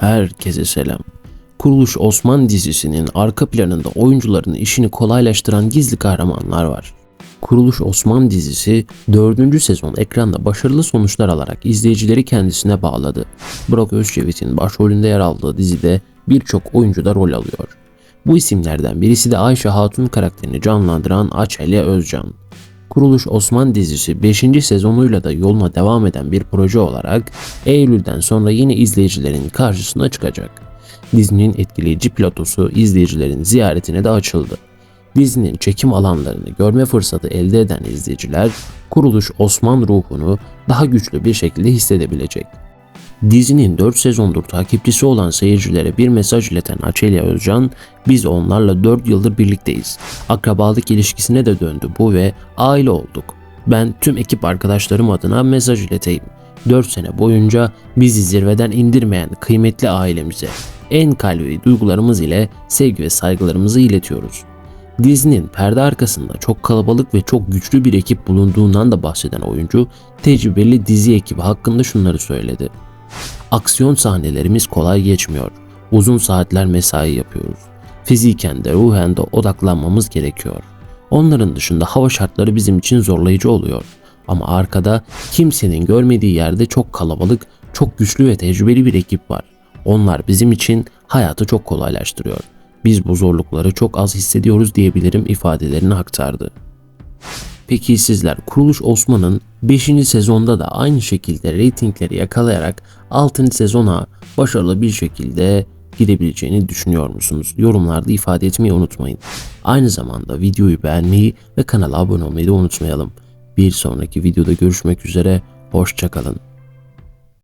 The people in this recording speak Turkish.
Herkese selam. Kuruluş Osman dizisinin arka planında oyuncuların işini kolaylaştıran gizli kahramanlar var. Kuruluş Osman dizisi 4. sezon ekranda başarılı sonuçlar alarak izleyicileri kendisine bağladı. Burak Özçivit'in başrolünde yer aldığı dizide birçok oyuncu da rol alıyor. Bu isimlerden birisi de Ayşe Hatun karakterini canlandıran Açelya Özcan. Kuruluş Osman dizisi 5. sezonuyla da yoluna devam eden bir proje olarak Eylül'den sonra yine izleyicilerin karşısına çıkacak. Dizinin etkileyici pilotosu izleyicilerin ziyaretine de açıldı. Dizinin çekim alanlarını görme fırsatı elde eden izleyiciler Kuruluş Osman ruhunu daha güçlü bir şekilde hissedebilecek. Dizinin 4 sezondur takipçisi olan seyircilere bir mesaj ileten Açelya Özcan, biz onlarla 4 yıldır birlikteyiz. Akrabalık ilişkisine de döndü bu ve aile olduk. Ben tüm ekip arkadaşlarım adına mesaj ileteyim. 4 sene boyunca bizi zirveden indirmeyen kıymetli ailemize en kalbi duygularımız ile sevgi ve saygılarımızı iletiyoruz. Dizinin perde arkasında çok kalabalık ve çok güçlü bir ekip bulunduğundan da bahseden oyuncu, tecrübeli dizi ekibi hakkında şunları söyledi. Aksiyon sahnelerimiz kolay geçmiyor. Uzun saatler mesai yapıyoruz. Fiziken de ruhen de odaklanmamız gerekiyor. Onların dışında hava şartları bizim için zorlayıcı oluyor. Ama arkada kimsenin görmediği yerde çok kalabalık, çok güçlü ve tecrübeli bir ekip var. Onlar bizim için hayatı çok kolaylaştırıyor. Biz bu zorlukları çok az hissediyoruz diyebilirim ifadelerini aktardı. Peki sizler Kuruluş Osman'ın 5. sezonda da aynı şekilde reytingleri yakalayarak 6. sezona başarılı bir şekilde gidebileceğini düşünüyor musunuz? Yorumlarda ifade etmeyi unutmayın. Aynı zamanda videoyu beğenmeyi ve kanala abone olmayı da unutmayalım. Bir sonraki videoda görüşmek üzere, hoşçakalın.